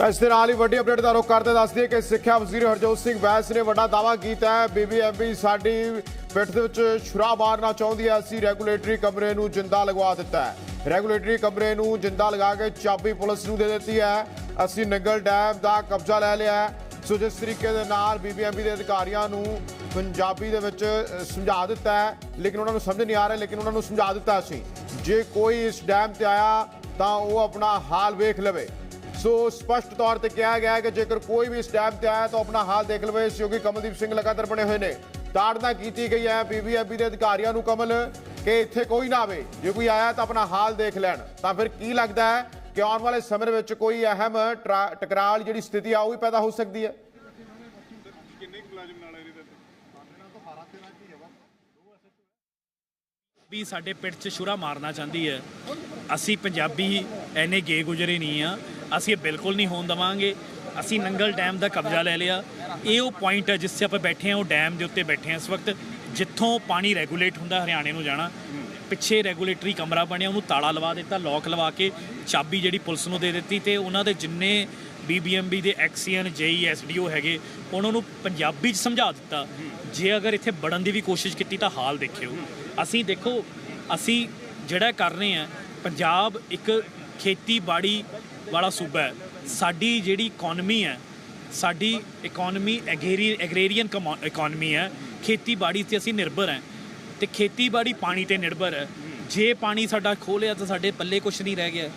ਤਾਂ ਇਸ ਦੇ ਨਾਲ ਹੀ ਵੱਡੀ ਅਪਡੇਟ ਦਾ ਰੁਖ ਕਰਦੇ ਦੱਸਦੀ ਹੈ ਕਿ ਸਿੱਖਿਆ ਵਜ਼ੀਰ ਹਰਜੋਤ ਸਿੰਘ ਵੈਸ ਨੇ ਵੱਡਾ ਦਾਅਵਾ ਕੀਤਾ ਹੈ। ਬੀਬੀਐਮਬੀ ਸਾਡੀ ਪਿੱਠ ਦੇ ਵਿੱਚ ਛੁਰਾ ਮਾਰਨਾ ਚਾਹੁੰਦੀ ਹੈ। ਅਸੀਂ ਰੈਗੂਲੇਟਰੀ ਕਮਰੇ ਨੂੰ ਜਿੰਦਾ ਲਗਵਾ ਦਿੱਤਾ ਹੈ। ਰੈਗੂਲੇਟਰੀ ਕਮਰੇ ਨੂੰ ਜਿੰਦਾ ਲਗਾ ਕੇ ਚਾਬੀ ਪੁਲਿਸ ਨੂੰ ਦੇ ਦਿੱਤੀ ਹੈ। ਅਸੀਂ ਨੰਗਲ ਡੈਮ ਦਾ ਕਬਜ਼ਾ ਲੈ ਲਿਆ ਹੈ। ਸੋ ਜਿਸ ਤਰੀਕੇ ਦੇ ਨਾਲ ਬੀਬੀਐਮਬੀ ਦੇ ਅਧਿਕਾਰੀਆਂ ਨੂੰ ਪੰਜਾਬੀ ਦੇ ਵਿੱਚ ਸਮਝਾ ਦਿੱਤਾ ਹੈ। ਲੇਕਿਨ ਉਹਨਾਂ ਨੂੰ ਸਮਝ ਨਹੀਂ ਆ ਰਿਹਾ, ਲੇਕਿਨ ਉਹਨਾਂ ਨੂੰ ਸਮਝਾ ਦਿੱਤਾ ਅਸੀਂ। ਜੇ ਕੋਈ ਇਸ ਡੈਮ ਤੇ ਆਇਆ ਤਾਂ ਉਹ ਆਪਣਾ ਹਾਲ ਵੇਖ ਲਵੇ। ਸੋ ਸਪਸ਼ਟ ਤੌਰ ਤੇ ਕਿਹਾ ਗਿਆ ਹੈ ਕਿ ਜੇਕਰ ਕੋਈ ਵੀ ਇਸ ਤੇ ਆਇਆ ਤਾਂ ਆਪਣਾ ਹਾਲ ਦੇਖ ਲਵੇ ਸਹਿਯੋਗੀ ਕਮਲਦੀਪ ਸਿੰਘ ਲਗਾਤਾਰ ਬਣੇ ਹੋਏ ਨੇ। ਤਾੜਨਾ ਕੀਤੀ ਗਈ ਹੈ ਬੀਬੀਐਮਬੀ ਦੇ ਅਧਿਕਾਰੀਆਂ ਨੂੰ ਕਮਲ, ਕਿ ਇੱਥੇ ਕੋਈ ਨਾ ਆਵੇ। ਜੇ ਕੋਈ ਆਇਆ ਤਾਂ ਆਪਣਾ ਹਾਲ ਦੇਖ ਲੈਣ। ਤਾਂ ਫਿਰ ਕੀ ਲੱਗਦਾ ਹੈ ਕਿ ਆਉਣ ਵਾਲੇ ਸਮੇਂ ਦੇ ਵਿੱਚ ਕੋਈ ਅਹਿਮ ਟਰਾ- ਟਕਰਾਅ ਜਿਹੜੀ ਸਥਿਤੀ ਆ, ਉਹ ਵੀ ਪੈਦਾ ਹੋ ਸਕਦੀ ਹੈ? ਵੀ ਸਾਡੇ ਪਿੱਠ 'ਚ ਛੁਰਾ ਮਾਰਨਾ ਚਾਹੁੰਦੀ ਹੈ। ਅਸੀਂ ਪੰਜਾਬੀ ਐਨੇ ਗੇ ਗੁਜਰੇ ਨਹੀਂ ਆ। ਅਸੀਂ ਇਹ ਬਿਲਕੁਲ ਨਹੀਂ ਹੋਣ ਦਵਾਂਗੇ। ਅਸੀਂ ਨੰਗਲ ਡੈਮ ਦਾ ਕਬਜ਼ਾ ਲੈ ਲਿਆ। ਇਹ ਉਹ ਪੁਆਇੰਟ ਹੈ ਜਿਸ 'ਤੇ ਆਪਾਂ ਬੈਠੇ ਹਾਂ, ਉਹ ਡੈਮ ਦੇ ਉੱਤੇ ਬੈਠੇ ਹਾਂ ਇਸ ਵਕਤ, ਜਿੱਥੋਂ ਪਾਣੀ ਰੈਗੂਲੇਟ ਹੁੰਦਾ ਹਰਿਆਣੇ ਨੂੰ ਜਾਣਾ। ਪਿੱਛੇ ਰੈਗੂਲੇਟਰੀ ਕਮਰਾ ਬਣਿਆ, ਉਹਨੂੰ ਤਾਲਾ ਲਵਾ ਦਿੱਤਾ ਲੋਕ ਲਵਾ ਕੇ ਚਾਬੀ ਜਿਹੜੀ ਪੁਲਿਸ ਨੂੰ ਦੇ ਦਿੱਤੀ ਤੇ ਉਹਨਾਂ ਦੇ ਜਿੰਨੇ ਬੀਬੀਐਮਬੀ ਦੇ ਐਕਸੀਅਨ ਜੇਈ ਐਸਡੀਓ ਹੈਗੇ, ਉਹਨਾਂ ਨੂੰ ਪੰਜਾਬੀ 'ਚ ਸਮਝਾ ਦਿੱਤਾ। ਜੇ ਅਗਰ ਇੱਥੇ ਵੜਨ ਦੀ ਵੀ ਕੋਸ਼ਿਸ਼ ਕੀਤੀ ਤਾਂ ਹਾਲ ਦੇਖਿਓ। ਅਸੀਂ ਦੇਖੋ, ਅਸੀਂ ਜਿਹੜਾ ਕਰ ਰਹੇ ਆ ਪੰਜਾਬ ਇੱਕ ਖੇਤੀਬਾੜੀ ਵਾਲਾ ਸੂਬਾ ਹੈ। ਸਾਡੀ ਜਿਹੜੀ ਇਕਨੋਮੀ ਹੈ, ਸਾਡੀ ਇਕਨੋਮੀ ਐਗਰੀ ਐਗਰੇਰੀਅਨ ਇਕਨੋਮੀ ਹੈ। ਖੇਤੀਬਾੜੀ ਤੇ ਅਸੀਂ ਨਿਰਭਰ ਹਾਂ ਤੇ ਖੇਤੀਬਾੜੀ ਪਾਣੀ ਤੇ ਨਿਰਭਰ ਹੈ। ਜੇ ਪਾਣੀ ਸਾਡਾ ਖੋਲਿਆ ਤਾਂ ਸਾਡੇ ਪੱਲੇ ਕੁਝ ਨਹੀਂ ਰਹਿ ਗਿਆ।